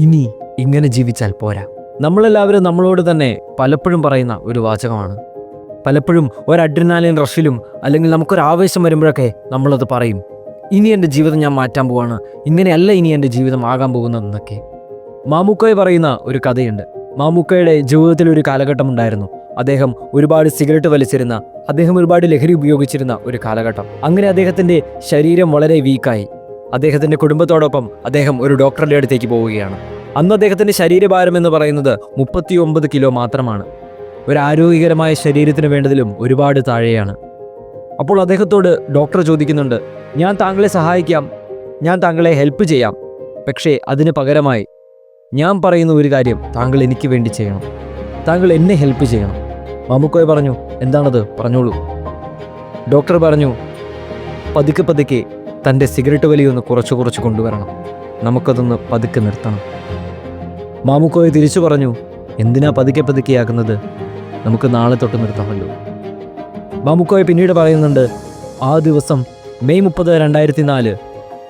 ഇനി ഇങ്ങനെ ജീവിച്ചാൽ പോരാ. നമ്മളെല്ലാവരും നമ്മളോട് തന്നെ പലപ്പോഴും പറയുന്ന ഒരു വാചകമാണ്. പലപ്പോഴും ഒരഡ്രിനാലിൻ റഷിലും അല്ലെങ്കിൽ നമുക്കൊരു ആവേശം വരുമ്പോഴൊക്കെ നമ്മളത് പറയും. ഇനി എന്റെ ജീവിതം ഞാൻ മാറ്റാൻ പോവാണ്. ഇങ്ങനെയല്ല ഇനി എന്റെ ജീവിതം ആകാൻ പോകുന്നതെന്നൊക്കെ. മാമുക്കോയ് പറയുന്ന ഒരു കഥയുണ്ട്. മാമുക്കോയുടെ ജീവിതത്തിൽ ഒരു കാലഘട്ടം ഉണ്ടായിരുന്നു. അദ്ദേഹം ഒരുപാട് സിഗരറ്റ് വലിച്ചിരുന്ന അദ്ദേഹം ഒരുപാട് ലഹരി ഉപയോഗിച്ചിരുന്ന ഒരു കാലഘട്ടം. അങ്ങനെ അദ്ദേഹത്തിന്റെ ശരീരം വളരെ വീക്കായി അദ്ദേഹത്തിന്റെ കുടുംബത്തോടൊപ്പം അദ്ദേഹം ഒരു ഡോക്ടറുടെ അടുത്തേക്ക് പോവുകയാണ്. അന്ന് അദ്ദേഹത്തിന്റെ ശരീരഭാരം എന്ന് പറയുന്നത് മുപ്പത്തി ഒമ്പത് കിലോ മാത്രമാണ്. ഒരു ആരോഗ്യകരമായ ശരീരത്തിന് വേണ്ടതിലും ഒരുപാട് താഴെയാണ്. അപ്പോൾ അദ്ദേഹത്തോട് ഡോക്ടർ ചോദിക്കുന്നുണ്ട് ഞാൻ താങ്കളെ സഹായിക്കാം ഞാൻ താങ്കളെ ഹെൽപ്പ് ചെയ്യാം. പക്ഷേ അതിന് പകരമായി ഞാൻ പറയുന്ന ഒരു കാര്യം താങ്കൾ എനിക്ക് വേണ്ടി ചെയ്യണം. താങ്കൾ എന്നെ ഹെൽപ്പ് ചെയ്യണം. മാമുക്കോയ് പറഞ്ഞു എന്താണത്? പറഞ്ഞോളൂ. ഡോക്ടർ പറഞ്ഞു പതുക്കെ പതുക്കെ തന്റെ സിഗരറ്റ് വലിയൊന്ന് കുറച്ച് കുറച്ച് കൊണ്ടുവരണം. നമുക്കതൊന്ന് പതുക്കെ നിർത്തണം. മാമുക്കോയെ തിരിച്ചു പറഞ്ഞു എന്തിനാ പതുക്കെ പതുക്കെയാക്കുന്നത്? നമുക്ക് നാളെ തൊട്ട് നിർത്താമല്ലോ. മാമുക്കോയെ പിന്നീട് പറയുന്നുണ്ട് ആ ദിവസം മെയ് മുപ്പത് രണ്ടായിരത്തി നാല്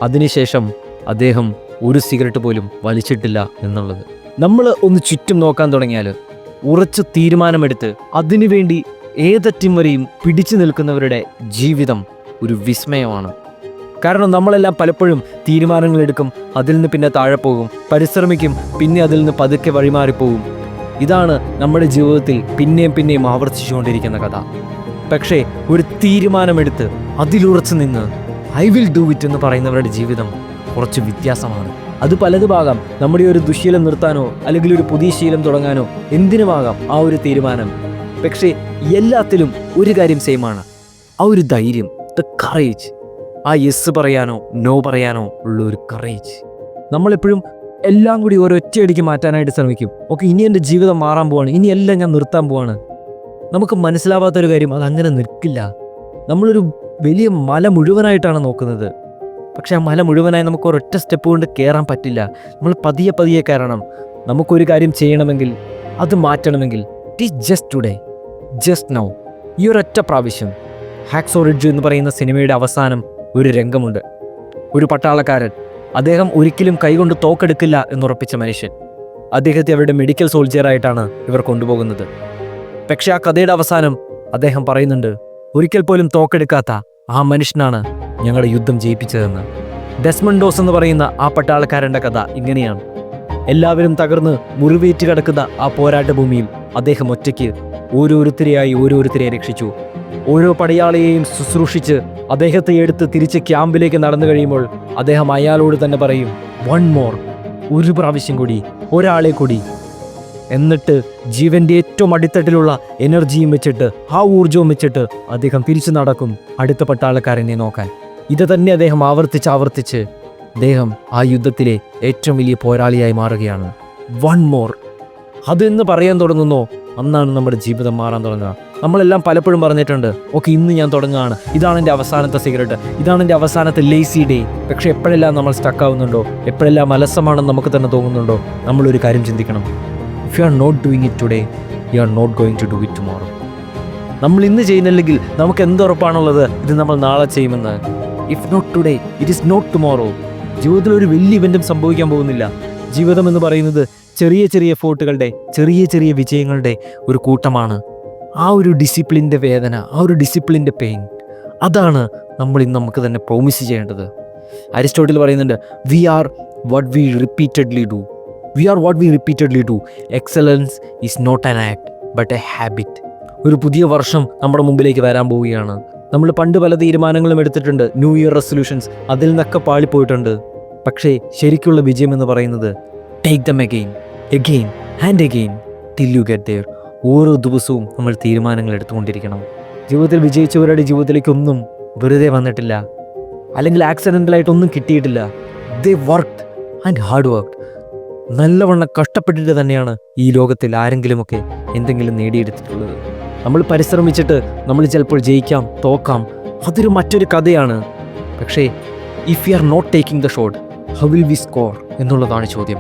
അതിനുശേഷം അദ്ദേഹം ഒരു സിഗരറ്റ് പോലും വലിച്ചിട്ടില്ല എന്നുള്ളത്. നമ്മൾ ഒന്ന് ചുറ്റും നോക്കാൻ തുടങ്ങിയാൽ ഉറച്ച തീരുമാനമെടുത്ത് അതിനുവേണ്ടി ഏതറ്റം വരെയും പിടിച്ചു നിൽക്കുന്നവരുടെ ജീവിതം ഒരു വിസ്മയമാണ്. കാരണം നമ്മളെല്ലാം പലപ്പോഴും തീരുമാനങ്ങൾ എടുക്കും അതിൽ നിന്ന് പിന്നെ താഴെ പോകും പരിശ്രമിക്കും പിന്നെ അതിൽ നിന്ന് പതുക്കെ വഴിമാറിപ്പോകും ഇതാണ് നമ്മുടെ ജീവിതത്തിൽ പിന്നെയും പിന്നെയും ആവർത്തിച്ചുകൊണ്ടിരിക്കുന്ന കഥ. പക്ഷേ ഒരു തീരുമാനമെടുത്ത് അതിലുറച്ചു നിന്ന് ഐ വിൽ ഡു ഇറ്റ് എന്ന് പറയുന്നവരുടെ ജീവിതം കുറച്ച് വ്യത്യാസമാണ്. അത് പലതുമാകാം നമ്മുടെ ഒരു ദുശീലം നിർത്താനോ അല്ലെങ്കിൽ ഒരു പുതിയ ശീലം തുടങ്ങാനോ എന്തിനുമാകാം ആ ഒരു തീരുമാനം. പക്ഷേ എല്ലാത്തിലും ഒരു കാര്യം സെയിമാണ് ആ ഒരു ധൈര്യം ദ കറേജ് ആ യെസ് പറയാനോ നോ പറയാനോ ഉള്ള ഒരു കറേജ് നമ്മളെപ്പോഴും എല്ലാം കൂടി ഒരൊറ്റയടിക്ക് മാറ്റാനായിട്ട് ശ്രമിക്കും. ഓക്കെ ഇനി എന്റെ ജീവിതം മാറാൻ പോവാണ് ഇനി എല്ലാം ഞാൻ നിർത്താൻ പോവാണ്. നമുക്ക് മനസ്സിലാവാത്തൊരു കാര്യം അത് അങ്ങനെ നിൽക്കില്ല. നമ്മളൊരു വലിയ മല മുഴുവനായിട്ടാണ് നോക്കുന്നത്. പക്ഷേ ആ മല മുഴുവനായി നമുക്ക് ഒരൊറ്റ സ്റ്റെപ്പ് കൊണ്ട് കയറാൻ പറ്റില്ല. നമ്മൾ പതിയെ പതിയെ കയറണം. നമുക്കൊരു കാര്യം ചെയ്യണമെങ്കിൽ അത് മാറ്റണമെങ്കിൽ it is just today just now ഈ ഒരൊറ്റ പ്രാവശ്യം. ഹാക്സോ റിഡ്ജ് എന്ന് പറയുന്ന സിനിമയുടെ അവസാനം ഒരു രംഗമുണ്ട്. ഒരു പട്ടാളക്കാരൻ. അദ്ദേഹം ഒരിക്കലും കൈകൊണ്ട് തോക്കെടുക്കില്ല എന്നുറപ്പിച്ച മനുഷ്യൻ. അദ്ദേഹത്തെ അവരുടെ മെഡിക്കൽ സോൾജിയറായിട്ടാണ് ഇവർ കൊണ്ടുപോകുന്നത്. പക്ഷെ ആ കഥയുടെ അവസാനം അദ്ദേഹം പറയുന്നുണ്ട് ഒരിക്കൽ പോലും തോക്കെടുക്കാത്ത ആ മനുഷ്യനാണ് ഞങ്ങളുടെ യുദ്ധം ജയിപ്പിച്ചതെന്ന്. ഡെസ്മണ്ടോസ് എന്ന് പറയുന്ന ആ പട്ടാളക്കാരന്റെ കഥ ഇങ്ങനെയാണ്. എല്ലാവരും തകർന്ന് മുറിവേറ്റ് കിടക്കുന്ന ആ പോരാട്ട ഭൂമിയിൽ അദ്ദേഹം ഒറ്റയ്ക്ക് ഓരോരുത്തരെയായി ഓരോരുത്തരെ രക്ഷിച്ചു. ഓരോ പടയാളിയെയും ശുശ്രൂഷിച്ച് അദ്ദേഹത്തെ എടുത്ത് തിരിച്ച് ക്യാമ്പിലേക്ക് നടന്നു കഴിയുമ്പോൾ അദ്ദേഹം അയാളോട് തന്നെ പറയും വൺ മോർ ഒരു പ്രാവശ്യം കൂടി ഒരാളെ കൂടി. എന്നിട്ട് ജീവന്റെ ഏറ്റവും അടിത്തട്ടിലുള്ള എനർജിയും വെച്ചിട്ട് ആ ഊർജവും വെച്ചിട്ട് അദ്ദേഹം തിരിച്ചു നടക്കും അടുത്ത പട്ടാളക്കാരനെ നോക്കാൻ. ഇത് തന്നെ അദ്ദേഹം ആവർത്തിച്ച് ആവർത്തിച്ച് അദ്ദേഹം ആ യുദ്ധത്തിലെ ഏറ്റവും വലിയ പോരാളിയായി മാറുകയാണ്. വൺ മോർ അതെന്ന് പറയാൻ തുടങ്ങുന്നോ. അന്നാണ് നമ്മുടെ ജീവിതം മാറാൻ തുടങ്ങുക. നമ്മളെല്ലാം പലപ്പോഴും പറഞ്ഞിട്ടുണ്ട് ഓക്കെ ഇന്ന് ഞാൻ തുടങ്ങുകയാണ് ഇതാണ് എന്റെ അവസാനത്തെ സിഗരറ്റ് ഇതാണ് എന്റെ അവസാനത്തെ ലേസി ഡേ പക്ഷെ എപ്പോഴെല്ലാം നമ്മൾ സ്റ്റക്ക് ആവുന്നുണ്ടോ? എപ്പോഴെല്ലാം അലസമാണെന്ന് നമുക്ക് തന്നെ തോന്നുന്നുണ്ടോ? നമ്മളൊരു കാര്യം ചിന്തിക്കണം. If you are not doing it today you are not going to do it tomorrow നമ്മൾ ഇന്ന് ചെയ്യുന്നില്ലെങ്കിൽ നമുക്ക് എന്തുറപ്പാണുള്ളത് ഇത് നമ്മൾ നാളെ ചെയ്യുമെന്ന്. If not today it is not tomorrow ജീവിതത്തിൽ ഒരു വലിയ ഇവന്റും സംഭവിക്കാൻ പോകുന്നില്ല. ജീവിതം എന്ന് പറയുന്നത് ചെറിയ ചെറിയ ഫോട്ടുകളുടെ ചെറിയ ചെറിയ വിജയങ്ങളുടെ ഒരു കൂട്ടമാണ്. ആ ഒരു ഡിസിപ്ലിന്റെ വേദന ആ ഒരു ഡിസിപ്ലിന്റെ പെയിൻ അതാണ് നമ്മൾ ഇന്ന് നമുക്ക് തന്നെ പ്രോമിസ് ചെയ്യേണ്ടത്. അരിസ്റ്റോട്ടിൽ പറയുന്നുണ്ട് we are what we repeatedly do we are what we repeatedly do excellence is not an act but a habit ഒരു പുതിയ വർഷം നമ്മുടെ മുമ്പിലേക്ക് വരാൻ പോവുകയാണ്. നമ്മൾ പണ്ട് പല തീരുമാനങ്ങളും എടുത്തിട്ടുണ്ട്. ന്യൂ ഇയർ റെസൊല്യൂഷൻസ് അതിൽ നിന്നൊക്കെ പാളിപ്പോയിട്ടുണ്ട്. പക്ഷേ ശരിക്കുള്ള വിജയം എന്ന് പറയുന്നത് take them again again and again till you get there ഓരോ ദിവസവും നമ്മൾ തീരുമാനങ്ങൾ എടുത്തുകൊണ്ടിരിക്കണം. ജീവിതത്തിൽ വിജയിച്ചവരുടെ ജീവിതത്തിലേക്കൊന്നും വെറുതെ വന്നിട്ടില്ല. അല്ലെങ്കിൽ ആക്സിഡന്റലായിട്ടൊന്നും കിട്ടിയിട്ടില്ല. They work and hard work നല്ലവണ്ണം കഷ്ടപ്പെട്ടിട്ട് തന്നെയാണ് ഈ ലോകത്തിൽ ആരെങ്കിലുമൊക്കെ എന്തെങ്കിലും നേടിയെടുത്തിട്ടുള്ളത്. നമ്മൾ പരിശ്രമിച്ചിട്ട് നമ്മൾ ചിലപ്പോൾ ജയിക്കാം തോക്കാം. അതൊരു മറ്റൊരു കഥയാണ്. പക്ഷേ if you are not taking the shot how will we score എന്നുള്ളതാണ് ചോദ്യം.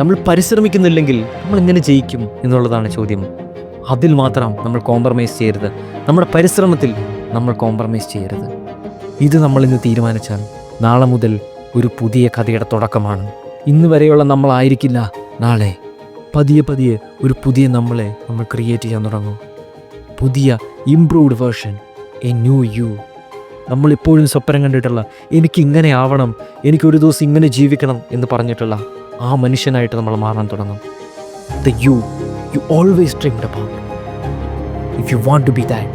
നമ്മൾ പരിശ്രമിക്കുന്നില്ലെങ്കിൽ നമ്മൾ എങ്ങനെ ജയിക്കും എന്നുള്ളതാണ് ചോദ്യം. അതിൽ മാത്രം നമ്മൾ കോംപ്രമൈസ് ചെയ്യരുത്. നമ്മുടെ പരിശ്രമത്തിൽ നമ്മൾ കോംപ്രമൈസ് ചെയ്യരുത്. ഇത് നമ്മൾ ഇന്ന് തീരുമാനിച്ചാൽ നാളെ മുതൽ ഒരു പുതിയ കഥയുടെ തുടക്കമാണ്. ഇന്ന് വരെയുള്ള നമ്മളായിരിക്കില്ല നാളെ പതിയെ പതിയെ ഒരു പുതിയ നമ്മളെ നമ്മൾ ക്രിയേറ്റ് ചെയ്യാൻ തുടങ്ങും. പുതിയ improved version a new you നമ്മളിപ്പോഴും സ്വപ്നം കണ്ടിട്ടുള്ള എനിക്ക് ഇങ്ങനെ ആവണം എനിക്കൊരു ദിവസം ഇങ്ങനെ ജീവിക്കണം എന്ന് പറഞ്ഞിട്ടുള്ള ആ മനുഷ്യനായിട്ട് നമ്മൾ മാറാൻ തുടങ്ങും. The you you always dreamed about if you want to be that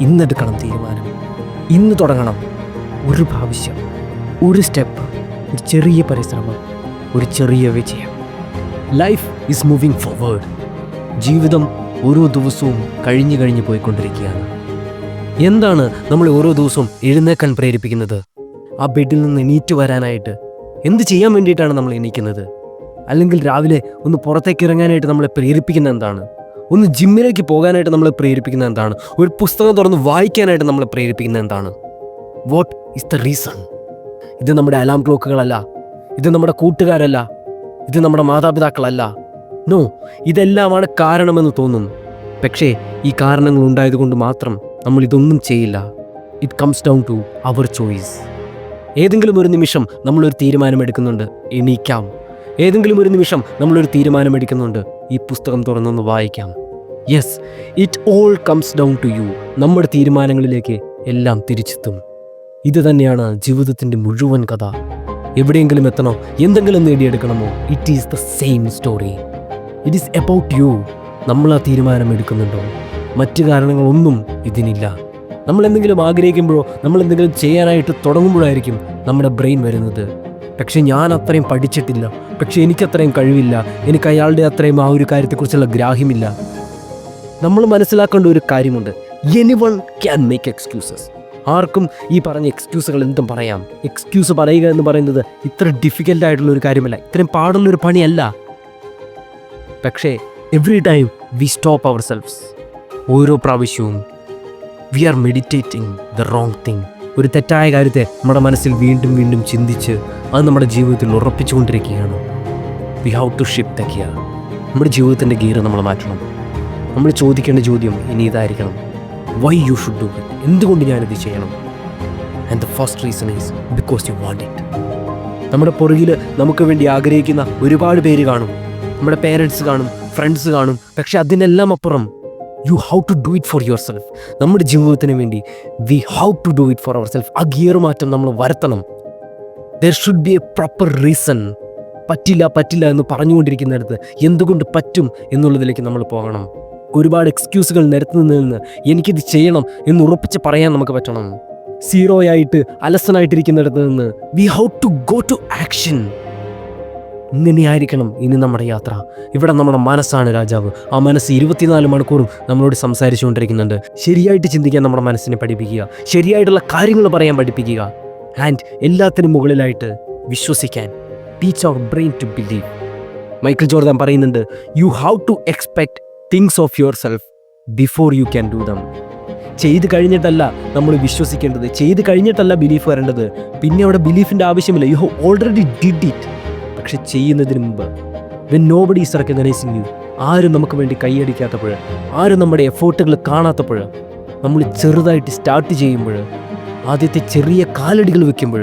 ഇന്നെടുക്കണം തീരുമാനം. ഇന്ന് തുടങ്ങണം ഒരു പ്രാവശ്യം. ഒരു സ്റ്റെപ്പ് ഒരു ചെറിയ പരിശ്രമം ഒരു ചെറിയ വിജയം. ലൈഫ് ഈസ് മൂവിങ് ഫോർവേഡ് ജീവിതം ഓരോ ദിവസവും കഴിഞ്ഞു കഴിഞ്ഞു പോയിക്കൊണ്ടിരിക്കുകയാണ്. എന്താണ് നമ്മൾ ഓരോ ദിവസവും എഴുന്നേക്കാൻ പ്രേരിപ്പിക്കുന്നത്? ആ ബെഡിൽ നിന്ന് എണീറ്റ് വരാനായിട്ട് എന്ത് ചെയ്യാൻ വേണ്ടിയിട്ടാണ് നമ്മൾ എണീക്കുന്നത്? അല്ലെങ്കിൽ രാവിലെ ഒന്ന് പുറത്തേക്ക് ഇറങ്ങാനായിട്ട് നമ്മളെ പ്രേരിപ്പിക്കുന്ന എന്താണ്? ഒന്ന് ജിമ്മിലേക്ക് പോകാനായിട്ട് നമ്മളെ പ്രേരിപ്പിക്കുന്ന എന്താണ്? ഒരു പുസ്തകം തുറന്ന് വായിക്കാനായിട്ട് നമ്മളെ പ്രേരിപ്പിക്കുന്ന എന്താണ്? വാട്ട് ഇസ് ദ റീസൺ ഇത് നമ്മുടെ അലാം ക്ലോക്കുകളല്ല ഇത് നമ്മുടെ കൂട്ടുകാരല്ല. ഇത് നമ്മുടെ മാതാപിതാക്കളല്ല. നോ ഇതെല്ലാമാണ് കാരണമെന്ന് തോന്നുന്നു. പക്ഷേ ഈ കാരണങ്ങൾ ഉണ്ടായതുകൊണ്ട് മാത്രം നമ്മൾ ഇതൊന്നും ചെയ്യില്ല. It comes down to our choice ഏതെങ്കിലും ഒരു നിമിഷം നമ്മളൊരു തീരുമാനമെടുക്കുന്നുണ്ട്. എണീക്കാം. ഏതെങ്കിലും ഒരു നിമിഷം നമ്മളൊരു തീരുമാനമെടുക്കുന്നുണ്ട് ഈ പുസ്തകം തുറന്നൊന്ന് വായിക്കാം. Yes it all comes down to you നമ്മുടെ തീരുമാനങ്ങളിലേക്ക് എല്ലാം തിരിച്ചെത്തും. ഇത് തന്നെയാണ് ജീവിതത്തിന്റെ മുഴുവൻ കഥ. എവിടെയെങ്കിലും എത്തണോ എന്തെങ്കിലും നേടിയെടുക്കണമോ it is the same story it is about you നമ്മൾ ആ തീരുമാനം എടുക്കുന്നുണ്ടോ? മറ്റു കാരണങ്ങളൊന്നും ഇതിനില്ല. നമ്മൾ എന്തെങ്കിലും ആഗ്രഹിക്കുമ്പോഴോ നമ്മൾ എന്തെങ്കിലും ചെയ്യാനായിട്ട് തുടങ്ങുമ്പോഴായിരിക്കും നമ്മുടെ ബ്രെയിൻ വരുന്നത്. പക്ഷെ ഞാൻ അത്രയും പഠിച്ചിട്ടില്ല. പക്ഷെ എനിക്കത്രയും കഴിവില്ല. എനിക്ക് അയാളുടെ അത്രയും ആ ഒരു കാര്യത്തെക്കുറിച്ചുള്ള ഗ്രാഹ്യമില്ല. നമ്മൾ മനസ്സിലാക്കേണ്ട ഒരു കാര്യമുണ്ട്. Anyone can make excuses ആർക്കും ഈ പറഞ്ഞ എക്സ്ക്യൂസുകൾ എന്തും പറയാം. എക്സ്ക്യൂസ് പറയുക എന്ന് പറയുന്നത് ഇത്ര ഡിഫിക്കൽട്ടായിട്ടുള്ള ഒരു കാര്യമല്ല. ഇത്രയും പാടുള്ള ഒരു പണിയല്ല. പക്ഷേ every time we stop our selfs ഓരോ പ്രാവശ്യവും we are meditating the wrong thing ഒരു തെറ്റായ കാര്യത്തെ നമ്മുടെ മനസ്സിൽ വീണ്ടും വീണ്ടും ചിന്തിച്ച് അത് നമ്മുടെ ജീവിതത്തിൽ ഉറപ്പിച്ചുകൊണ്ടിരിക്കുകയാണ്. We have to shift the gear നമ്മുടെ ജീവിതത്തിന്റെ ഗിയർ നമ്മൾ മാറ്റണം. നമ്മൾ ചോദിക്കേണ്ട ചോദ്യം ഇനി ഇതായിരിക്കണം. Why you should do it എന്തുകൊണ്ട് ഞാനിത് ചെയ്യണം? And the first reason is because you want it നമ്മുടെ പുറകിൽ നമുക്ക് വേണ്ടി ആഗ്രഹിക്കുന്ന ഒരുപാട് പേര് കാണും. നമ്മുടെ പേരൻസ് കാണും ഫ്രണ്ട്സ് കാണും. പക്ഷെ അതിനെല്ലാം അപ്പുറം you how to do it for yourself നമ്മുടെ ജീവിതത്തിന് വേണ്ടി we how to do it for ourself ആ ഗിയർ മാറ്റം നമ്മൾ വരുത്തണം. There should be a proper reason പറ്റില്ല പറ്റില്ല എന്ന് പറഞ്ഞുകൊണ്ടിരിക്കുന്നിടത്ത് എന്തുകൊണ്ട് പറ്റും എന്നുള്ളതിലേക്ക് നമ്മൾ പോകണം. ഒരുപാട് എക്സ്ക്യൂസുകൾ നിരത്തുന്നതിൽ നിന്ന് എനിക്കിത് ചെയ്യണം എന്ന് ഉറപ്പിച്ച് പറയാൻ നമുക്ക് പറ്റണം. സീറോ ആയിട്ട് അലസനായിട്ടിരിക്കുന്നിടത്ത് നിന്ന് we how to go to action ഇങ്ങനെയായിരിക്കണം ഇനി നമ്മുടെ യാത്ര. ഇവിടെ നമ്മുടെ മനസ്സാണ് രാജാവ്. ആ മനസ്സ് ഇരുപത്തിനാല് മണിക്കൂറും നമ്മളോട് സംസാരിച്ചുകൊണ്ടിരിക്കുന്നുണ്ട്. ശരിയായിട്ട് ചിന്തിക്കാൻ നമ്മുടെ മനസ്സിനെ പഠിപ്പിക്കുക. ശരിയായിട്ടുള്ള കാര്യങ്ങൾ പറയാൻ പഠിപ്പിക്കുക. ആൻഡ് എല്ലാത്തിനും മുകളിലായിട്ട് വിശ്വസിക്കാൻ. Teach our brain to believe Michael Jordan പറയുന്നുണ്ട് you how to expect things of yourself before you can do them ചെയ്ത് കഴിഞ്ഞിട്ടല്ല നമ്മൾ വിശ്വസിക്കേണ്ടത്. ചെയ്ത് കഴിഞ്ഞിട്ടല്ല ബിലീഫ് വരേണ്ടത്. പിന്നെ അവിടെ ബിലീഫിന്റെ ആവശ്യമില്ല. You have already did it പക്ഷെ ചെയ്യുന്നതിന് മുമ്പ് when nobody is recognizing you ആരും നമുക്ക് വേണ്ടി കൈയടിക്കാത്തപ്പോൾ ആരും നമ്മുടെ എഫേർട്ടുകൾ കാണാത്തപ്പോൾ നമ്മൾ ചെറുതായിട്ട് സ്റ്റാർട്ട് ചെയ്യുമ്പോൾ ആദ്യത്തെ ചെറിയ കാലടികൾ വെക്കുമ്പോൾ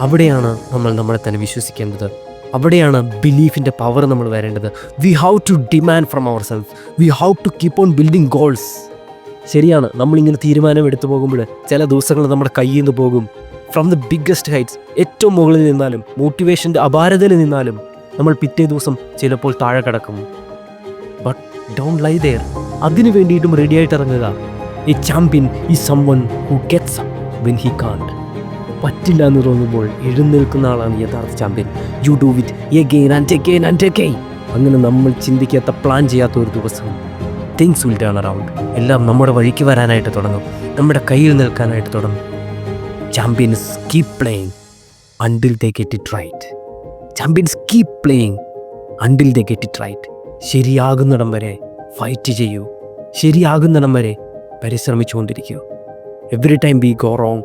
അവിടെയാണ് നമ്മൾ നമ്മളെ തന്നെ വിശ്വസിക്കേണ്ടത്. അവിടെയാണ് ബിലീഫിന്റെ പവർ നമ്മൾ വരേണ്ടത്. We how to demand from ourself we how to keep on building goals ശരിയാണ് നമ്മളിങ്ങനെ തീരുമാനം എടുത്തു പോകുമ്പോൾ ചില ദിവസങ്ങൾ നമ്മുടെ കയ്യിൽ നിന്ന് പോകും. ഫ്രം ദ ബിഗ്ഗസ്റ്റ് ഹൈറ്റ്സ് ഏറ്റവും മുകളിൽ നിന്നാലും മോട്ടിവേഷന്റെ അപാരതയിൽ നിന്നാലും നമ്മൾ പിറ്റേ ദിവസം ചിലപ്പോൾ താഴെ കിടക്കും. ബട്ട് ഡോൺ ലൈ ദെയർ അതിനു വേണ്ടിയിട്ടും റെഡിയായിട്ട് ഇറങ്ങുക. A champion is someone who gets when he can't പറ്റില്ല എന്ന് തോന്നുമ്പോൾ എഴുന്നേൽക്കുന്ന ആളാണ് യഥാർത്ഥ champion you do it again and again and again അങ്ങനെ നമ്മൾ ചിന്തിക്കാത്ത പ്ലാൻ ചെയ്യാത്ത ഒരു ദിവസം. തിങ്സ് വിൽ ടേൺ അറൗണ്ട് എല്ലാം നമ്മുടെ വഴിക്ക് വരാനായിട്ട് തുടങ്ങും. നമ്മുടെ കയ്യിൽ നിൽക്കാനായിട്ട് തുടങ്ങും. Champions keep playing until they get it right champions keep playing until they get it right ശരിയാകുന്നിടം വരെ ഫൈറ്റ് ചെയ്യൂ. ശരിയാകുന്നിടം വരെ പരിശ്രമിച്ചുകൊണ്ടിരിക്കൂ. Every time we go wrong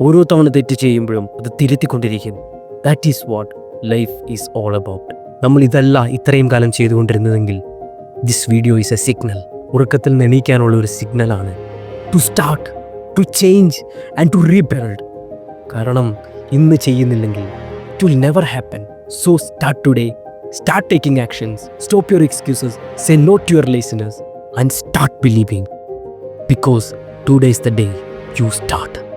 ഓരോ തവണ തെറ്റ് ചെയ്യുമ്പോഴും അത് തിരുത്തിക്കൊണ്ടിരിക്കുന്നു. That is what life is all about നമ്മൾ ഇതല്ല ഇത്രയും കാലം ചെയ്തുകൊണ്ടിരുന്നതെങ്കിൽ this video is a signal ഉറക്കത്തിൽ നെണീക്കാനുള്ള ഒരു സിഗ്നലാണ് to start to change and to rebuild കാരണം ഇന്ന് ചെയ്യുന്നില്ലെങ്കിൽ it will never happen so start today start taking actions stop your excuses say not your your and start start because Because today is the day. You start.